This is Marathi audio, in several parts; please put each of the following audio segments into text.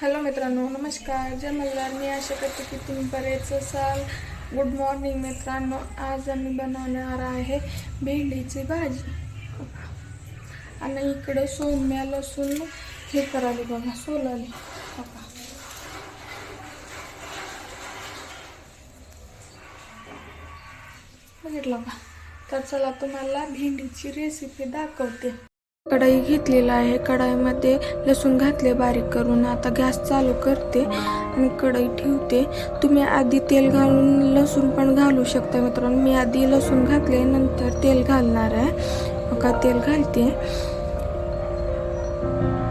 हॅलो मित्रांनो नमस्कार. जय मल्हार. मी आशा करते की तुम्ही बरेच असाल. गुड मॉर्निंग मित्रांनो. आज आम्ही बनवणार आहे भेंडीची भाजी. आणि इकडे सोम्या लसूण हे करावे बघा सोलाले बघा. बघितलं का? तर चला तुम्हाला भेंडीची रेसिपी दाखवते. कढाई घेतलेला आहे. कढाईमध्ये लसूण घातले बारीक करून. आता गॅस चालू करते आणि कढई ठेवते. तुम्ही आधी तेल घालून लसूण पण घालू शकता मित्रांनो. मी आधी लसूण घातले नंतर तेल घालणार आहे. का तेल घालते.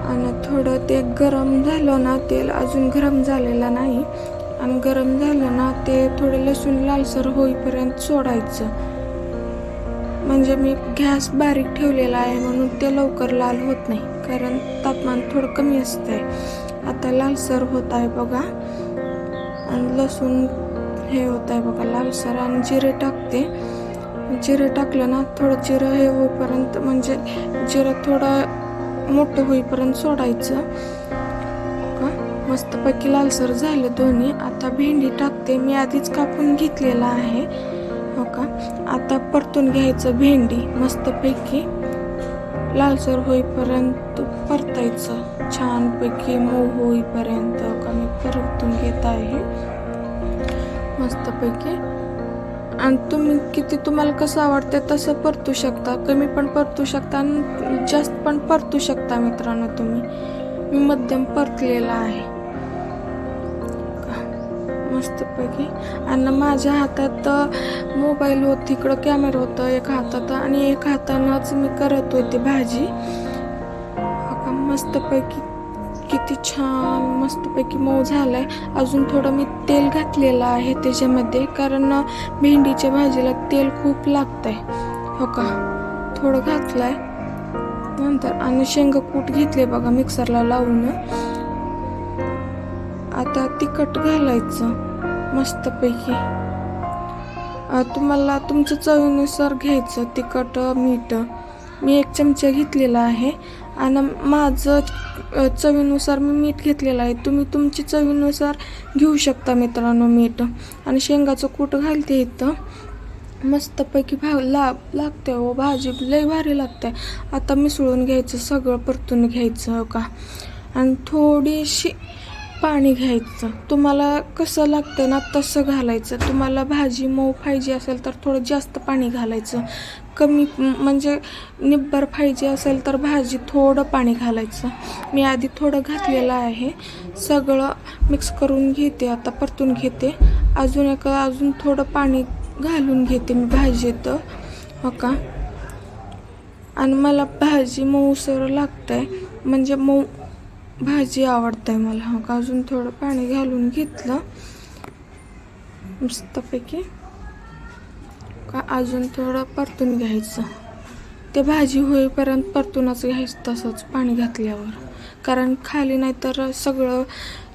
आणि थोडं ते गरम झालं ना तेल अजून गरम झालेलं नाही. आणि गरम झालं ना ते थोडे लसूण लालसर होईपर्यंत सोडायचं. म्हणजे मी गॅस बारीक ठेवलेला आहे म्हणून ते लवकर लाल होत नाही. कारण तापमान थोडं कमी असतंय. आता लालसर होत आहे बघा. आणि लसूण हे होत आहे बघा लालसर. आणि जिरे टाकते. जिरे टाकलं ना थोडं जिरं हे होईपर्यंत म्हणजे जिरं थोडं मोठं होईपर्यंत सोडायचं. का मस्तपैकी लालसर झालं दोन्ही. आता भेंडी टाकते. मी आधीच कापून घेतलेला आहे. हो का? आता परतून घ्यायचं भेंडी. मस्तपैकी लालसर होईपर्यंत परतायचं. छानपैकी मऊ होईपर्यंत का मी परतून घेत आहे. मस्तपैकी. आणि तुम्ही किती तुम्हाला कसं आवडते तसं परतू शकता. कमी पण परतू शकता आणि जास्त पण परतू शकता मित्रांनो तुम्ही. मी मध्यम परतलेला आहे. मस्तपैकी. आणि माझ्या हातात मोबाईल होत इकडं कॅमेरा होतं एक हातात आणि एक हातानंच मी करत होते भाजी. अका मस्तपैकी किती छान मस्तपैकी मऊ झालाय. अजून थोडं मी तेल घातलेलं आहे त्याच्यामध्ये कारण भेंडीच्या भाजीला तेल खूप लागतंय. हो का? थोडं घातलंय. नंतर आणि शेंगकूट घेतले बघा मिक्सरला लावून. आता तिखट घालायचं. मस्तपैकी. तुम्हाला तुमच्या चवीनुसार घ्यायचं तिखट मीठ. मी एक चमचा घेतलेला आहे. आणि माझं चवीनुसार मी मीठ घेतलेलं आहे. तुम्ही तुमची चवीनुसार घेऊ शकता मित्रांनो मीठ. आणि शेंगाचं कूट घालते इथं. मस्तपैकी भाव ला लागते व भाजी लय भारी लागते. आता मिसळून घ्यायचं सगळं परतून घ्यायचं हो का? आणि थोडीशी पाणी घ्यायचं. तुम्हाला कसं लागतं ना तसं घालायचं. तुम्हाला भाजी मऊ पाहिजे असेल तर थोडं जास्त पाणी घालायचं. कमी म्हणजे निब्बर पाहिजे असेल तर भाजी थोडं पाणी घालायचं. मी आधी थोडं घातलेलं आहे. सगळं मिक्स करून घेते. आता परतून घेते. अजून एक अजून थोडं पाणी घालून घेते मी भाजीत. हो का? आणि मला भाजी मऊसर लागतंय. म्हणजे मऊ भाजी आवडते मला. हो का अजून थोडं पाणी घालून घेतलं. मस्तपैकी. का अजून थोडं परतून घ्यायचं. ते भाजी होईपर्यंत परतूनच घ्यायचं तसंच पाणी घातल्यावर. कारण खाली नाहीतर सगळं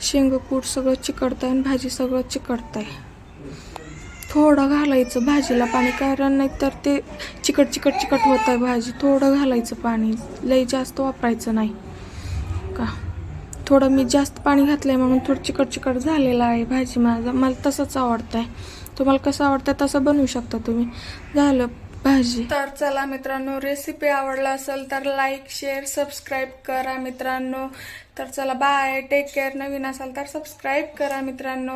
शेंगकूट सगळं चिकटतं आणि भाजी सगळं चिकटतं आहे थोडं घालायचं भाजीला पाणी कारण नाही तर ते चिकट चिकट चिकट होत आहे भाजी. थोडं घालायचं पाणी. लई जास्त वापरायचं नाही. का? थोडं मी जास्त पाणी घातलं आहे म्हणून थोडं चिकट चिकट झालेलं आहे भाजी माझा. मला तसंच आवडतं आहे तुम्हाला कसं आवडतं तसं बनवू शकता तुम्ही. झालं भाजी. तर चला मित्रांनो रेसिपी आवडला असेल तर लाईक शेअर सबस्क्राईब करा मित्रांनो. तर चला बाय टेक केअर नवीन असाल तर सबस्क्राईब करा मित्रांनो.